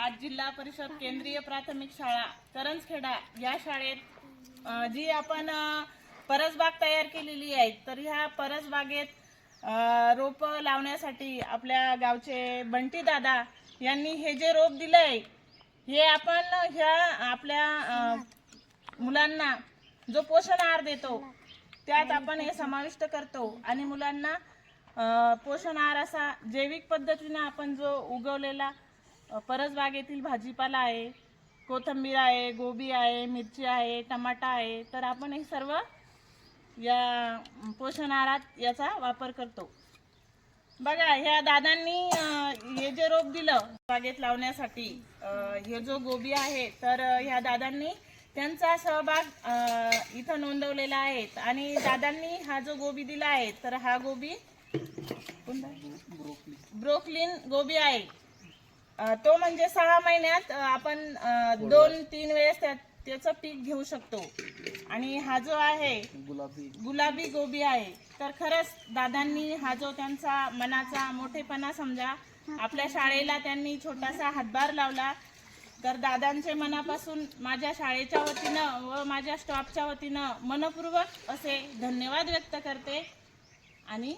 आज जिल्हा परिषद केंद्रीय प्राथमिक शाळा करंजखेडा या शाळेत जी आपण परसबाग तयार केलेली आहे तर ह्या परसबागेत रोप लावण्यासाठी आपल्या गावचे बंटी दादा यांनी हे जे रोप दिलंय हे आपण ह्या आपल्या मुलांना जो पोषण आहार देतो त्यात आपण हे समाविष्ट करतो आणि मुलांना पोषण आहार असा जैविक पद्धतीने आपण जो उगवलेला अ, परसबागेतील भाजीपाला आहे कोथिंबीर आहे गोबी आहे मिरची आहे टमाटा आहे तर आपण हे सर्व या पोषण आहारात याचा वापर करतो. बघा ह्या दादांनी हे जे रोप दिलं बागेत लावण्यासाठी हे जो गोबी आहे तर ह्या दादांनी त्यांचा सहभाग इथं नोंदवलेला आहे. आणि दादांनी हा जो गोबी दिला आहे तर हा गोबी? ब्रोकलिन गोबी आहे. तो म्हणजे सहा महिन्यात आपण दोन तीन वेळेस त्या- त्याचं पीक घेऊ शकतो. आणि हा जो आहे गुलाबी. गोबी आहे. तर खरंच दादांनी हा जो त्यांचा मनाचा मोठेपणा समजा आपल्या शाळेला त्यांनी छोटासा हातभार लावला. तर दादांचे मनापासून माझ्या शाळेच्या वतीनं व माझ्या स्टॉफच्या वतीनं मनपूर्वक असे धन्यवाद व्यक्त करते. आणि